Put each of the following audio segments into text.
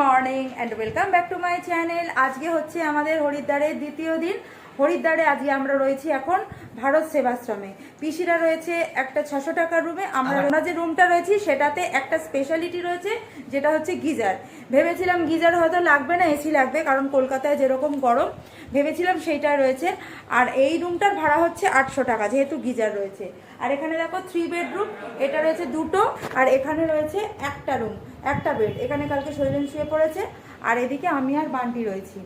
Morning and welcome back to my channel আজকে হচ্ছে আমাদের হরিদ্বারের দ্বিতীয় দিন। হরিদ্বারে আজকে আমরা রয়েছি এখন ভারত সেবাশ্রমে। পিসিরা রয়েছে একটা ছশো টাকার রুমে আমরা আমরা যে রুমটা রয়েছি সেটাতে একটা স্পেশালিটি রয়েছে যেটা হচ্ছে গিজার। ভেবেছিলাম গিজার হয়তো লাগবে না এসি লাগবে কারণ কলকাতায় যেরকম গরম ভেবেছিলাম সেইটা রয়েছে। আর এই রুমটার ভাড়া হচ্ছে আটশো টাকা যেহেতু গিজার রয়েছে। আর এখানে দেখো থ্রি বেডরুম এটা রয়েছে দুটো আর এখানে রয়েছে একটা রুম একটা বেড এখানে কালকে শৈলেন শুয়ে পড়েছে আর এদিকে আমি আর বান্টি রয়েছি।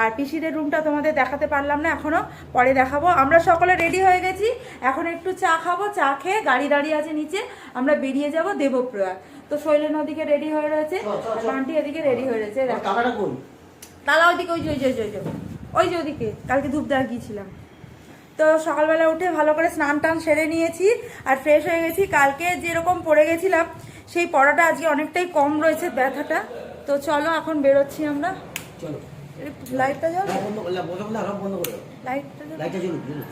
আর পিসিদের রুমটা তোমাদের দেখাতে পারলাম না এখনও পরে দেখাবো। আমরা সকলে রেডি হয়ে গেছি। এখন একটু চা খাব চা খেয়ে গাড়ি দাঁড়িয়ে আছে নিচে। আমরা বেরিয়ে যাব দেবপ্রয়াগ। তো শৈলেন ওদিকে রেডি হয়ে রয়েছে বান্টি এদিকে রেডি হয়ে রয়েছে। তালা ওইদিকে ওই যে ওই যে ওই যে, ওই যে ওদিকে। কালকে ধূপ দেওয়া গিয়েছিলাম। তো সকালবেলা উঠে ভালো করে স্নান টান সেরে নিয়েছি আর ফ্রেশ হয়ে গেছি। কালকে যেরকম পড়ে গেছিলাম সেই পড়াটা আজকে অনেকটাই কম রয়েছে ব্যথাটা। তো চলো এখন বেরোচ্ছি আমরা। চলো। লাইটটা যাও বন্ধ করলে বন্ধ করলে আরও বন্ধ করে লাইটটা লাইটটা জ্বলুক জ্বলুক।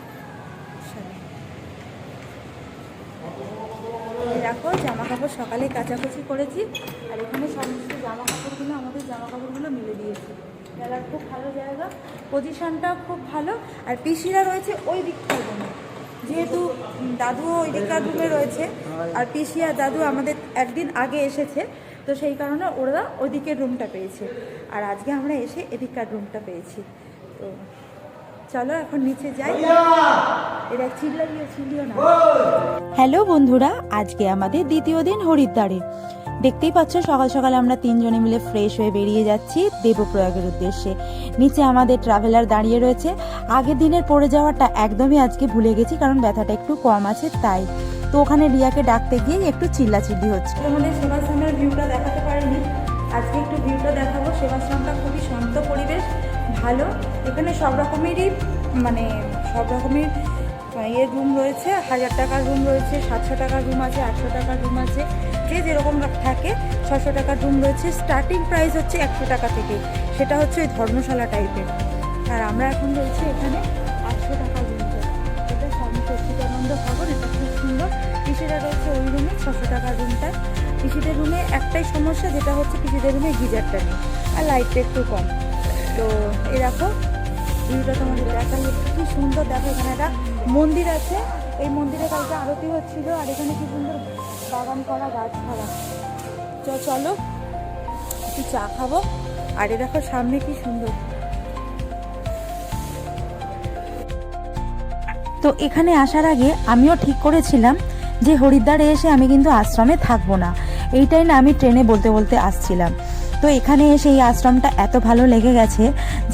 দেখো জামা কাপড় সকালে কাচাকুচি করেছি আর এখানে সমস্ত জামা কাপড়গুলো আমাদের জামা কাপড়গুলো মিলে দিয়েছি। মেলার খুব ভালো জায়গা পজিশনটা খুব ভালো আর পিসিরা রয়েছে ওই দিকটার রুমে যেহেতু দাদুও ওই দিকটা রুমে রয়েছে আর পিসি আর দাদু আমাদের একদিন আগে এসেছে তো সেই কারণে ওরা ওদিকের রুমটা পেয়েছে। আর আজকে আমরা এসে এদিককার রুমটা পেয়েছি। তো চলো এখন নিচে যাই। এরা চিল্লাইও চিল্লিও না। হ্যালো বন্ধুরা আজকে আমাদের দ্বিতীয় দিন হরিদ্বারে। দেখতেই পাচ্ছ, সকাল সকাল আমরা তিনজনে মিলে ফ্রেশ হয়ে বেরিয়ে যাচ্ছি দেবপ্রয়াগের উদ্দেশ্যে। নিচে আমাদের ট্রাভেলার দাঁড়িয়ে রয়েছে। আগের দিনের পড়ে যাওয়াটা একদমই আজকে ভুলে গেছি, কারণ ব্যথাটা একটু কম আছে, তাই। তো ওখানে রিয়াকে ডাকতে গিয়ে একটু চিল্লাচিল্লি হচ্ছে। তোমাদের সেবাশ্রমের ভিউটা দেখাতে পারিনি। আজকে একটু ভিউটা দেখাবো। সেবাশ্রমটা খুবই শান্ত পরিবেশ, ভালো। এখানে সব রকমেরই মানে সব রকমের ইয়ে রুম রয়েছে, হাজার টাকার রুম রয়েছে, সাতশো টাকার রুম আছে, আটশো টাকার রুম আছে, যে যেরকম থাকে ছশো টাকার রুম রয়েছে স্টার্টিং প্রাইস হচ্ছে একশো টাকা থেকে। সেটা হচ্ছে ওই ধর্মশালা টাইপের আর আমরা এখন রয়েছি এখানে আটশো টাকার রুমটা এটা স্বামী সচ্চিদানন্দ ভবন, এটা খুব সুন্দর। পিসিরা রয়েছে ওই রুমে ছশো টাকার রুমটা পিসিদের রুমে একটাই সমস্যা, যেটা হচ্ছে পিসিদের রুমে গিজারটা নেই, আর লাইটটা একটু কম। তো দেখো ভিউটা তোমাদের দেখাই কি সুন্দর দেখো, এখানে একটা মন্দির আছে। এই মন্দিরে কালকে আরতি হচ্ছিল, আর এখানে কি সুন্দর বাগান করা গাছপালা তো চলো, একটু চা খাব। আর এ দেখো, সামনে কি সুন্দর। তো এখানে আসার আগে আমিও ঠিক করেছিলাম যে হরিদ্বারে এসে আমি কিন্তু আশ্রমে থাকব না। এইটাই না আমি ট্রেনে বলতে বলতে আসছিলাম। তো এখানে এসে এই আশ্রমটা এত ভালো লেগে গেছে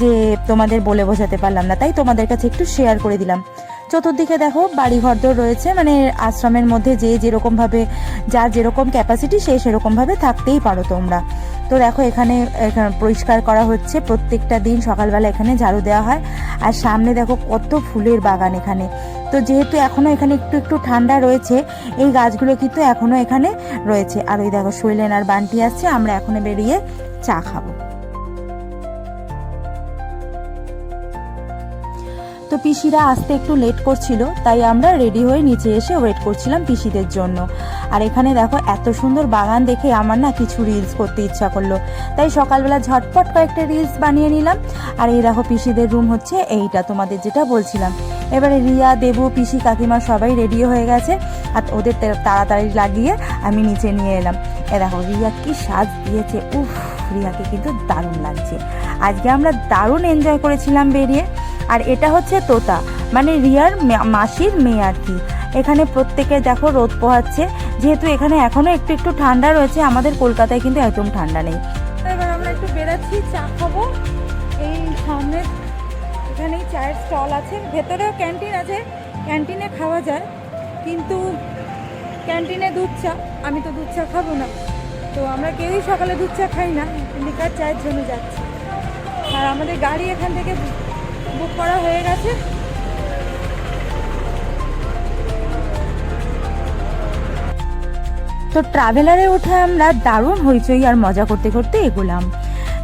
যে তোমাদের বলে বোঝাতে পারলাম না। তাই তোমাদের কাছে একটু শেয়ার করে দিলাম। চতুর্দিকে দেখো বাড়ি ঘরদোর রয়েছে মানে আশ্রমের মধ্যে যে যেরকমভাবে যার যেরকম ক্যাপাসিটি সে সেরকমভাবে থাকতেই পারো তোমরা। তো দেখো এখানে পরিষ্কার করা হচ্ছে, প্রত্যেকটা দিন সকালবেলা এখানে ঝাড়ু দেওয়া হয়। আর সামনে দেখো কত ফুলের বাগান এখানে। তো যেহেতু এখনও এখানে একটু একটু ঠান্ডা রয়েছে, এই গাছগুলো কিন্তু এখনও এখানে রয়েছে। আর ওই দেখো শৈলেন আর বান্টি আসছে, আমরা এখনও বেরিয়ে চা খাব। তো পিসিরা আসতে একটু লেট করছিল, তাই আমরা রেডি হয়ে নিচে এসে ওয়েট করছিলাম পিসিদের জন্য। আর এখানে দেখো এত সুন্দর বাগান দেখে আমার না কিছু রিলস করতে ইচ্ছা করল। তাই সকালবেলা ঝটপট কয়েকটা রিলস বানিয়ে নিলাম। আর এই দেখো পিসিদের রুম হচ্ছে এইটা, তোমাদের যেটা বলছিলাম। এবারে রিয়া, দেবু, পিসি, কাকিমা সবাই রেডি হয়ে গেছে। আর ওদের তাড়াতাড়ি লাগিয়ে আমি নিচে নিয়ে এলাম। এ দেখো, রিয়া কি সাজ দিয়েছে। উফ, রিয়াকে কিন্তু দারুণ লাগছে। আজকে আমরা দারুণ এনজয় করেছিলাম বেরিয়ে। আর এটা হচ্ছে তোতা। মানে রিয়ার মাসির মেয়ে আর কি। এখানে প্রত্যেকে দেখো রোদ পোহাচ্ছে। যেহেতু এখানে এখনও একটু একটু ঠান্ডা রয়েছে, আমাদের কলকাতায় কিন্তু একদম ঠান্ডা নেই। এবার আমরা একটু বেরাচ্ছি, চা খাব। এই সামনে এখানেই চায়ের স্টল আছে, ভেতরেও ক্যান্টিন আছে, ক্যান্টিনে খাওয়া যায়, কিন্তু ক্যান্টিনে দুধ চা, আমি তো দুধ চা খাব না। তো আমরা কেউই সকালে দুধ চা খাই না, লিকার চায়ের জন্য যাচ্ছি। আর আমাদের গাড়ি এখান থেকে বুক করা হয়ে গেছে। তো ট্রাভেলারে উঠে আমরা দারুণ হইচই আর মজা করতে করতে এগোলাম।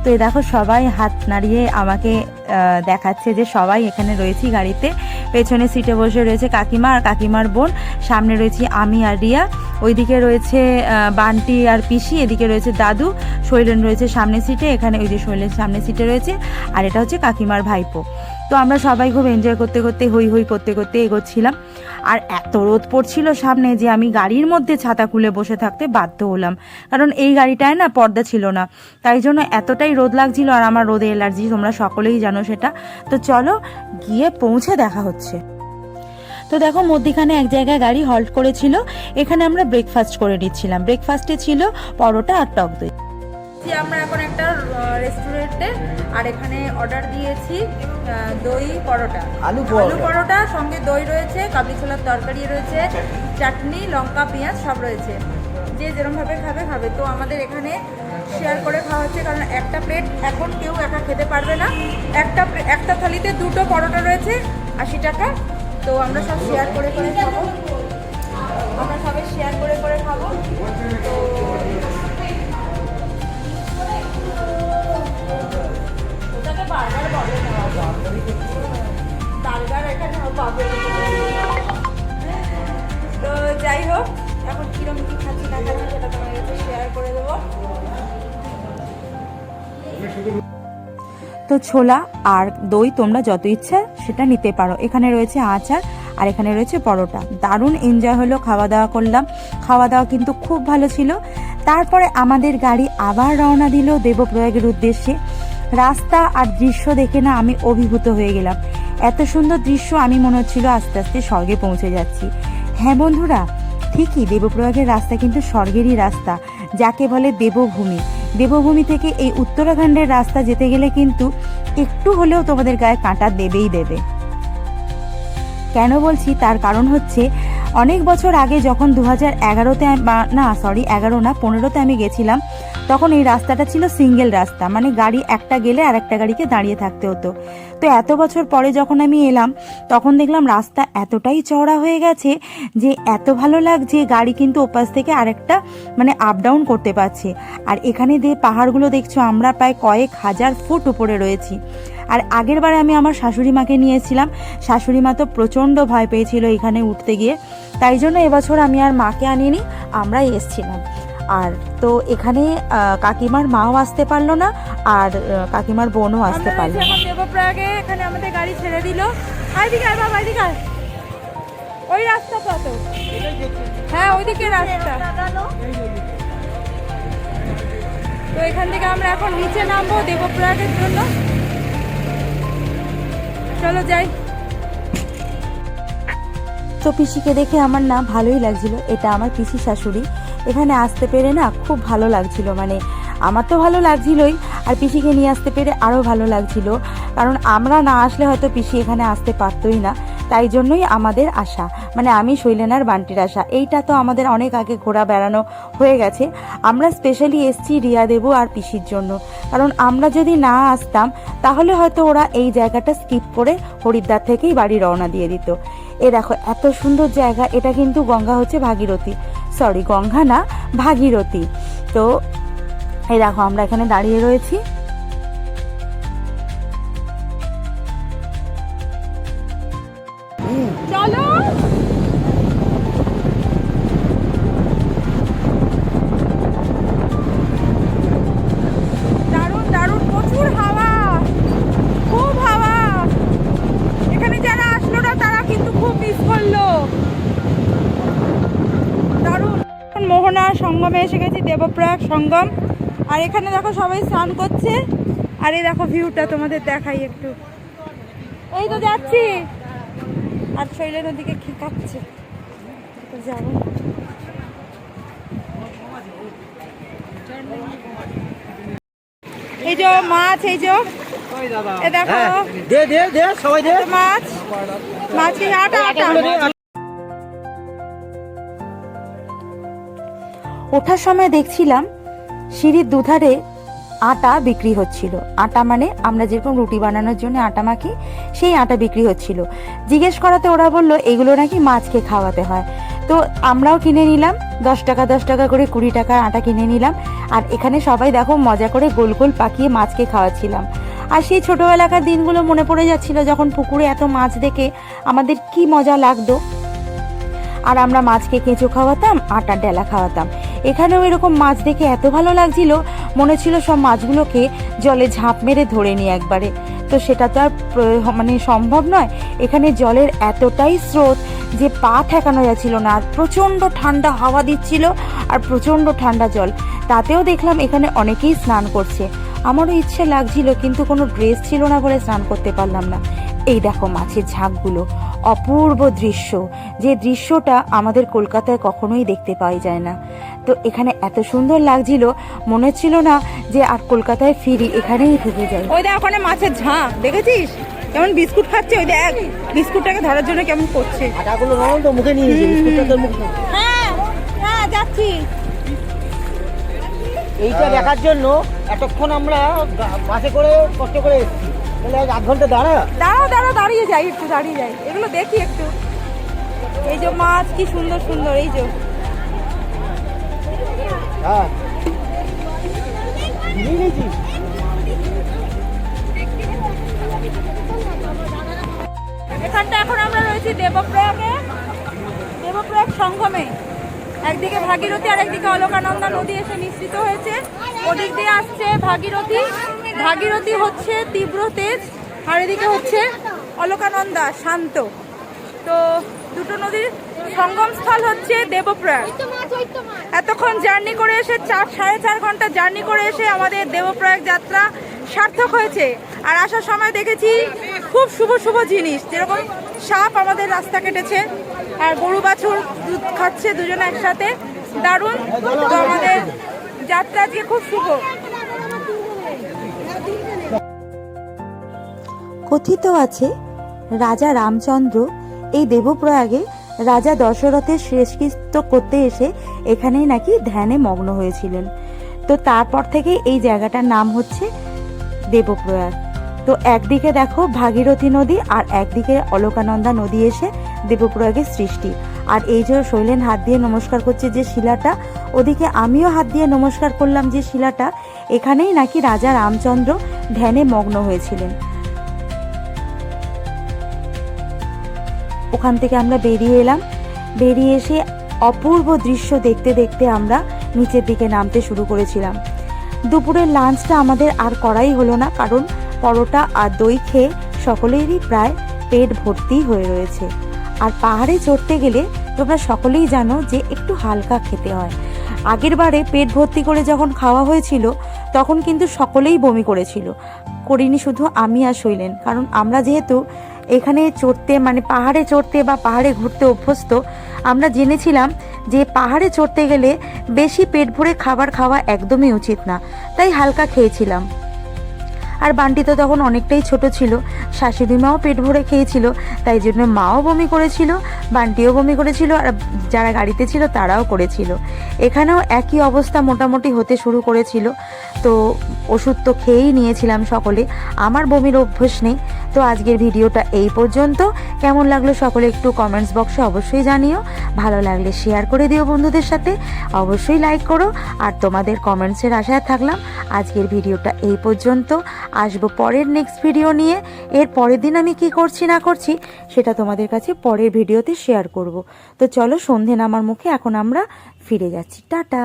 তো এ দেখো সবাই হাত নাড়িয়ে আমাকে দেখাচ্ছে যে সবাই এখানে রয়েছি গাড়িতে। পেছনে সিটে বসে রয়েছে কাকিমা আর কাকিমার বোন। সামনে রয়েছি আমি আর রিয়া। ওইদিকে রয়েছে বান্টি আর পিসি, এদিকে রয়েছে দাদু। শৈলেন রয়েছে সামনে সিটে, এখানে ওই যে শৈলেন সামনে সিটে রয়েছে। আর এটা হচ্ছে কাকিমার ভাইপো। তো আমরা সবাই খুব এনজয় করতে করতে, হই হই করতে করতে এগোচ্ছিলাম। আর এত রোদ পড়ছিল সামনে যে আমি গাড়ির মধ্যে ছাতা খুলে বসে থাকতে বাধ্য হলাম। কারণ এই গাড়িটায় না পর্দা ছিল না। তাই জন্য এতটাই রোদ লাগছিল আর আমার রোদে অ্যালার্জি, তোমরা সকলেই জানো সেটা। তো চলো গিয়ে পৌঁছে দেখা হচ্ছে। তো দেখো মধ্যিখানে এক জায়গায় গাড়ি হল্ট করেছিল। এখানে আমরা ব্রেকফাস্ট করে নিচ্ছিলাম। ব্রেকফাস্টে ছিল পরোটা আর টক দই। যে আমরা এখন একটা রেস্টুরেন্টে আর এখানে অর্ডার দিয়েছি দই পরোটা। আলু আলু পরোটা সঙ্গে দই রয়েছে কাবলি ছোলার তরকারি রয়েছে চাটনি লঙ্কা পেঁয়াজ সব রয়েছে। যে যেরমভাবে খাবে খাবে। তো আমাদের এখানে শেয়ার করে খাওয়া হচ্ছে কারণ একটা প্লেট এখন কেউ একা খেতে পারবে না। একটা একটা থালিতে দুটো পরোটা রয়েছে আশি টাকা। তো আমরা সব শেয়ার করে করে খাব। আমরা সবাই শেয়ার করে করে খাব। তো তো ছোলা আর দই তোমরা যত ইচ্ছা সেটা নিতে পারো। এখানে রয়েছে আচার আর এখানে রয়েছে পরোটা। দারুণ এনজয় হলো খাওয়া দাওয়া করলাম। খাওয়া দাওয়া কিন্তু খুব ভালো ছিল। তারপরে আমাদের গাড়ি আবার রওনা দিল দেবপ্রয়াগের উদ্দেশ্যে। রাস্তা আর দৃশ্য দেখে না আমি অভিভূত হয়ে গেলাম। এত সুন্দর দৃশ্য আমি মনে হচ্ছিল আস্তে আস্তে স্বর্গে পৌঁছে যাচ্ছি। হ্যাঁ বন্ধুরা, ঠিকই দেবপ্রয়াগের রাস্তা কিন্তু স্বর্গেরই রাস্তা, যাকে বলে দেবভূমি। দেবভূমি থেকে এই উত্তরাখণ্ডের রাস্তা যেতে গেলে কিন্তু একটু হলেও তোমাদের গায়ে কাঁটা দেবেই দেবে। কেন বলছি? তার কারণ হচ্ছে, অনেক বছর আগে যখন দু হাজার এগারোতে না সরি এগারো না, পনেরোতে আমি গেছিলাম তখন এই রাস্তাটা ছিল সিঙ্গেল রাস্তা মানে গাড়ি একটা গেলে আর একটা গাড়িকে দাঁড়িয়ে থাকতে হতো। তো এত বছর পরে যখন আমি এলাম, তখন দেখলাম রাস্তা এতটাই চওড়া হয়ে গেছে যে এত ভালো লাগছে গাড়ি কিন্তু ওপাশ থেকে আরেকটা মানে আপ ডাউন করতে পারছে। আর এখানে যে পাহাড়গুলো দেখছ, আমরা প্রায় কয়েক হাজার ফুট উপরে রয়েছি। আর আগের বারে আমি আমার শাশুড়ি মাকে নিয়েছিলাম। শাশুড়ি মা তো প্রচণ্ড ভয় পেয়েছিল এখানে উঠতে গিয়ে। তাই জন্য এবছর আমি আর মাকে আনিনি আমরাই এসছিলাম। আর তো এখানে কাকিমার মাও আসতে পারল না আর কাকিমার বোনও আসতে পারল না। দেবপ্রয়াগে এখানে আমাদের গাড়ি ছেড়ে দিল। আইদিকে আয় বাবা এদিকে আয়। ওই রাস্তা কত হ্যাঁ ওইদিকে রাস্তা। তো এখান থেকে আমরা এখন নিচে নামবো দেবপ্রয়াগের জন্য। চলো যাই। তো পিসিকে দেখে আমার না ভালোই লাগছিল। এটা আমার পিসি শাশুড়ি। এখানে আসতে পেরে না খুব ভালো লাগছিল মানে আমার তো ভালো লাগছিলই, আর পিসিকে নিয়ে আসতে পেরে আরও ভালো লাগছিল। কারণ আমরা না আসলে হয়তো পিসি এখানে আসতে পারতোই না, তাই জন্যই আমাদের আশা মানে আমি শৈলেনার বান্টির আশা। এইটা তো আমাদের অনেক আগে ঘোরা বেড়ানো হয়ে গেছে। আমরা স্পেশালি এসছি রিয়া দেবু আর পিসির জন্য। কারণ আমরা যদি না আসতাম, তাহলে হয়তো ওরা এই জায়গাটা স্কিপ করে হরিদ্বার থেকেই বাড়ি রওনা দিয়ে দিত। এ দেখো, এত সুন্দর জায়গা, এটা কিন্তু গঙ্গা হচ্ছে ভাগীরথী। সরি গঙ্গা না ভাগীরথী। তো এই দেখো আমরা এখানে দাঁড়িয়ে রয়েছি। চলো! সঙ্গমে এসে গেছি দেবপ্রয়াগ সঙ্গম। আর এখানে দেখো সবাই স্নান করছে। আর এই দেখো ভিউটা তোমাদের দেখাই একটু। এই তো যাচ্ছি। আর শৈলের ওদিকে খিকাচ্ছে তো যাব এই যে মাছ এই যে। দেখো। হ্যাঁ, দে দে দে সবাই দে। মাছ। মাছ কি? আটা আটা। ওঠার সময় দেখছিলাম সিঁড়ির দুধারে আটা বিক্রি হচ্ছিল। আটা মানে আমরা যেরকম রুটি বানানোর জন্য আটা মাখি, সেই আটা বিক্রি হচ্ছিল। জিজ্ঞেস করাতে ওরা বলল, এগুলো নাকি মাছকে খাওয়াতে হয়। তো আমরাও কিনে নিলাম, দশ টাকা দশ টাকা করে কুড়ি টাকার আটা কিনে নিলাম। আর এখানে সবাই দেখো মজা করে গোল গোল পাকিয়ে মাছকে খাওয়াচ্ছিলাম। আর সেই ছোটোবেলাকার দিনগুলো মনে পড়ে যাচ্ছিল যখন পুকুরে এত মাছ দেখে আমাদের কি মজা লাগতো। আর আমরা মাছকে কেঁচো খাওয়াতাম, আটার ডেলা খাওয়াতাম। এখানেও এরকম মাছ দেখে এত ভালো লাগছিল। মনে ছিল সব মাছগুলোকে জলে ঝাঁপ মেরে ধরে নিই একবারে। তো সেটা তো আর মানে সম্ভব নয়। এখানে জলের এতটাই স্রোত যে পা ঠেকানো যাচ্ছিল না, আর প্রচণ্ড ঠান্ডা হাওয়া দিচ্ছিল আর প্রচণ্ড ঠান্ডা জল। তাতেও দেখলাম এখানে অনেকেই স্নান করছে। আমারও ইচ্ছে লাগছিল, কিন্তু কোনো ড্রেস ছিল না বলে স্নান করতে পারলাম না। এই দেখো মাছের ঝাঁকগুলো, অপূর্ব দৃশ্য। যে দৃশ্যটা আমাদের কলকাতায় কখনোই দেখতে পাওয়া যায় না। তো এখানে এত সুন্দর লাগছিল মনে হচ্ছিল না যে আর কলকাতায় ফিরি এখানেই থেকে যাই। ওই দেখ ওখানে মাছের ঝাঁক দেখেছিস? কেমন বিস্কুট খাচ্ছে ওই দেখ বিস্কুটটাকে ধরার জন্য কেমন করছে। আটাগুলো নরম তো মুখে নিয়ে নিয়েছে বিস্কুটটা তোর মুখে। হ্যাঁ হ্যাঁ যাচ্ছি। এইটা দেখার জন্য এতক্ষণ আমরা বাসে করে কষ্ট করে এসেছি। তাহলে আধ ঘণ্টা দাঁড়া। দাঁড়াও দাঁড়াও দাঁড়িয়ে যাই একটু দাঁড়িয়ে যাই। এগুলো দেখি একটু। এই যে মাছ কি সুন্দর সুন্দর এই যে। এখানটা এখন আমরা রয়েছি দেবপ্রয়াগে। দেবপ্রয়াগ সঙ্গমে। একদিকে ভাগীরথী আর একদিকে অলকানন্দা নদী এসে মিশ্রিত হয়েছে। ওদিক দিয়ে আসছে ভাগীরথী। ভাগীরথী হচ্ছে তীব্র তেজ, আর এদিকে হচ্ছে অলকানন্দা, শান্ত। তো দুটো নদীর সঙ্গমস্থল হচ্ছে দেবপ্রয়াগ। এতক্ষণ জার্নি করে এসে চার সাড়ে চার ঘণ্টা জার্নি করে এসে আমাদের দেবপ্রয়াগ যাত্রা সার্থক হয়েছে। আর আসার সময় দেখেছি খুব শুভ শুভ জিনিস। যেরকম সাপ আমাদের রাস্তা কেটেছে আর গরু বাছুর দুধ খাচ্ছে দুজনে একসাথে। দারুণ। তো আমাদের যাত্রা আজকে খুব শুভ। কথিত আছে রাজা রামচন্দ্র এই দেবপ্রয়াগে রাজা দশরথের শেষকৃত্য করতে এসে এখানেই নাকি ধ্যানে মগ্ন হয়েছিলেন। তো তারপর থেকে এই জায়গাটার নাম হচ্ছে দেবপ্রয়াগ। তো একদিকে দেখো ভাগীরথী নদী আর একদিকে অলকানন্দা নদী এসে দেবপ্রয়াগের সৃষ্টি। আর এই যে শৈলেন হাত দিয়ে নমস্কার করছে যে শিলাটা, ওদিকে আমিও হাত দিয়ে নমস্কার করলাম যে শিলাটা, এখানেই নাকি রাজা রামচন্দ্র ধ্যানে মগ্ন হয়েছিলেন। ওখান থেকে আমরা বেরিয়ে এলাম। বেরিয়ে এসে অপূর্ব দৃশ্য দেখতে দেখতে আমরা নিচের দিকে নামতে শুরু করেছিলাম। দুপুরের লাঞ্চটা আমাদের আর করাই হলো না, কারণ পরোটা আর দই খেয়ে সকলেরই প্রায় পেট ভর্তি হয়ে রয়েছে। আর পাহাড়ে চড়তে গেলে তোমরা সকলেই জানো যে একটু হালকা খেতে হয়। আগের বারে পেট ভর্তি করে যখন খাওয়া হয়েছিল, তখন কিন্তু সকলেই বমি করেছিল। করিনি শুধু আমি আর শৈলেন, কারণ আমরা যেহেতু এখানে চড়তে মানে পাহাড়ে চড়তে বা পাহাড়ে ঘুরতে অভ্যস্ত, আমরা জেনেছিলাম যে পাহাড়ে চড়তে গেলে বেশি পেট ভরে খাবার খাওয়া একদমই উচিত না। তাই হালকা খেয়েছিলাম। আর বান্টি তো তখন অনেকটাই ছোট ছিল। শাশুড়ি মাও পেট ভরে খেয়েছিল, তাই জন্য মাও বমি করেছিল, বান্টিও বমি করেছিল, আর যারা গাড়িতে ছিল তারাও করেছিল। এখানেও একই অবস্থা মোটামুটি হতে শুরু করেছিল। তো ওষুধ তো খেয়েই নিয়েছিলাম সকলে, আমার বমির অভ্যাস নেই। তো আজকের ভিডিওটা এই পর্যন্ত। কেমন লাগল সকলে একটু কমেন্টস বক্সে অবশ্যই জানিও। ভালো লাগলে শেয়ার করে দিও বন্ধুদের সাথে। অবশ্যই লাইক করো। আর তোমাদের কমেন্টসের আশায় থাকলাম। আজকের ভিডিওটা এই পর্যন্ত। আসব পরের নেক্সট ভিডিও নিয়ে। এর পরের দিন আমি কি করছি না করছি, সেটা তোমাদের কাছে পরের ভিডিওতে শেয়ার করব। তো চলো সন্ধে নামার মুখে এখন আমরা ফিরে যাচ্ছি। টাটা!